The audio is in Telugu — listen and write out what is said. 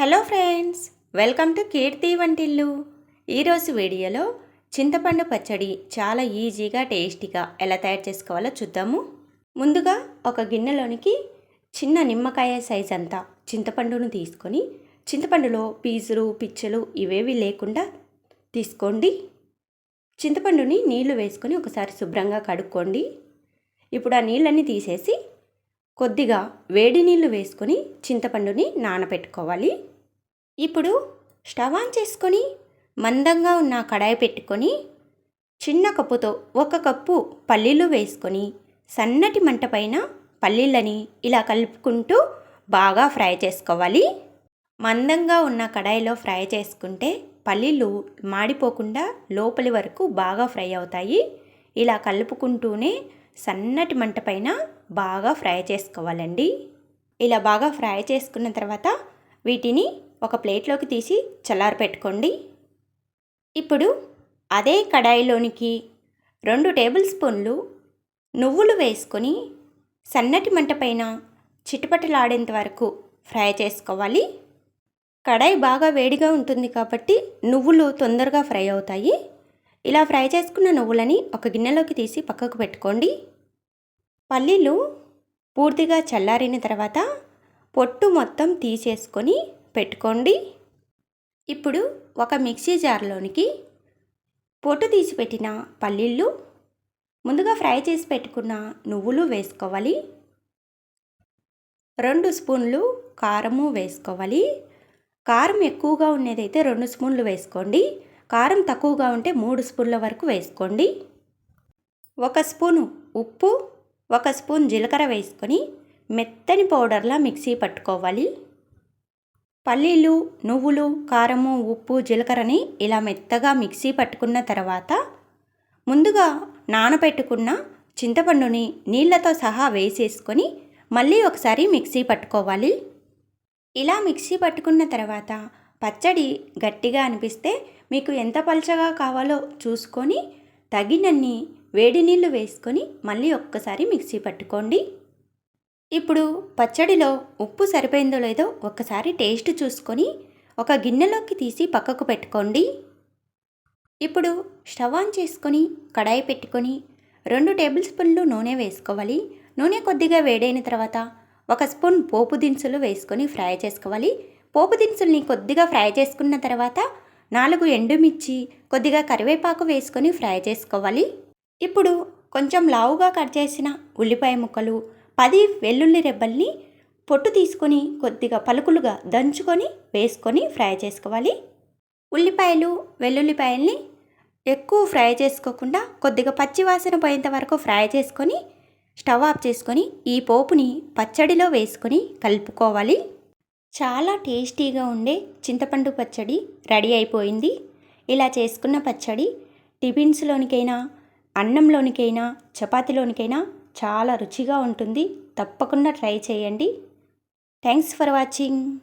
Hello friends welcome to Keerthi వంటిల్లు. ఈరోజు వీడియోలో చింతపండు పచ్చడి చాలా ఈజీగా టేస్టీగా ఎలా తయారు చేసుకోవాలో చూద్దాము. ముందుగా ఒక గిన్నెలోనికి చిన్న నిమ్మకాయ సైజ్ అంతా చింతపండును తీసుకొని చింతపండులో పీజులు పిచ్చలు ఇవేవి లేకుండా తీసుకోండి. చింతపండుని నీళ్ళు వేసుకొని ఒకసారి శుభ్రంగా కడుక్కోండి. ఇప్పుడు ఆ నీళ్ళన్నీ తీసేసి కొద్దిగా వేడి నీళ్ళు వేసుకొని చింతపండుని నానబెట్టుకోవాలి ఇప్పుడు స్టవ్ ఆన్ చేసుకొని మందంగా ఉన్న కడాయి పెట్టుకొని చిన్న కప్పుతో ఒక కప్పు పల్లీలు వేసుకొని సన్నటి మంట పైన పల్లీలని ఇలా కలుపుకుంటూ బాగా ఫ్రై చేసుకోవాలి. మందంగా ఉన్న కడాయిలో ఫ్రై చేసుకుంటే పల్లీలు మాడిపోకుండా లోపలి వరకు బాగా ఫ్రై అవుతాయి. ఇలా కలుపుకుంటూనే సన్నటి మంట పైన బాగా ఫ్రై చేసుకోవాలండి. ఇలా బాగా ఫ్రై చేసుకున్న తర్వాత వీటిని ఒక ప్లేట్లోకి తీసి చల్లారి పెట్టుకోండి. ఇప్పుడు అదే కడాయిలోనికి రెండు టేబుల్ స్పూన్లు నువ్వులు వేసుకొని సన్నటి మంట పైన చిటపటలాడేంత వరకు ఫ్రై చేసుకోవాలి. కడాయి బాగా వేడిగా ఉంటుంది కాబట్టి నువ్వులు తొందరగా ఫ్రై అవుతాయి. ఇలా ఫ్రై చేసుకున్న నువ్వులని ఒక గిన్నెలోకి తీసి పక్కకు పెట్టుకోండి. పల్లీలు పూర్తిగా చల్లారిన తర్వాత పొట్టు మొత్తం తీసేసుకొని పెట్టుకోండి. ఇప్పుడు ఒక మిక్సీ జార్లోనికి పొట్టు తీసి పెట్టిన ముందుగా ఫ్రై చేసి పెట్టుకున్న నువ్వులు వేసుకోవాలి. రెండు స్పూన్లు కారము వేసుకోవాలి. కారం ఎక్కువగా ఉన్నదైతే రెండు స్పూన్లు వేసుకోండి. కారం తక్కువగా ఉంటే మూడు స్పూన్ల వరకు వేసుకోండి. ఒక స్పూను ఉప్పు ఒక స్పూన్ జీలకర్ర వేసుకొని మెత్తని పౌడర్లా మిక్సీ పట్టుకోవాలి. పల్లీలు నువ్వులు కారము ఉప్పు జీలకర్రని ఇలా మెత్తగా మిక్సీ పట్టుకున్న తర్వాత ముందుగా నానబెట్టుకున్న చింతపండుని నీళ్ళతో సహా వేసేసుకొని మళ్ళీ ఒకసారి మిక్సీ పట్టుకోవాలి. ఇలా మిక్సీ పట్టుకున్న తర్వాత పచ్చడి గట్టిగా అనిపిస్తే మీకు ఎంత పలచగా కావాలో చూసుకొని తగినన్ని వేడి నీళ్ళు వేసుకొని మళ్ళీ ఒక్కసారి మిక్సీ పట్టుకోండి. ఇప్పుడు పచ్చడిలో ఉప్పు సరిపోయిందో లేదో ఒక్కసారి టేస్ట్ చూసుకొని ఒక గిన్నెలోకి తీసి పక్కకు పెట్టుకోండి. ఇప్పుడు స్టవ్ ఆన్ చేసుకొని కడాయి పెట్టుకొని రెండు టేబుల్ స్పూన్లు నూనె వేసుకోవాలి. నూనె కొద్దిగా వేడైన తర్వాత ఒక స్పూన్ పోపు దినుసులు వేసుకొని ఫ్రై చేసుకోవాలి. పోపు దినుసుల్ని కొద్దిగా ఫ్రై చేసుకున్న తర్వాత నాలుగు ఎండుమిర్చి కొద్దిగా కరివేపాకు వేసుకొని ఫ్రై చేసుకోవాలి. ఇప్పుడు కొంచెం లావుగా కట్ చేసిన ఉల్లిపాయ ముక్కలు పది వెల్లుల్లి రెబ్బల్ని పొట్టు తీసుకొని కొద్దిగా పలుకులుగా దంచుకొని వేసుకొని ఫ్రై చేసుకోవాలి. ఉల్లిపాయలు వెల్లుల్లిపాయల్ని ఎక్కువ ఫ్రై చేసుకోకుండా కొద్దిగా పచ్చి వాసన పోయేంత వరకు ఫ్రై చేసుకొని స్టవ్ ఆఫ్ చేసుకొని ఈ పోపుని పచ్చడిలో వేసుకొని కలుపుకోవాలి. చాలా టేస్టీగా ఉండే చింతపండు పచ్చడి రెడీ అయిపోయింది. ఇలా చేసుకున్న పచ్చడి టిఫిన్స్లోనికైనా అన్నంలోనికైనా చపాతీలోనికైనా చాలా రుచిగా ఉంటుంది. తప్పకుండా ట్రై చేయండి. Thanks for watching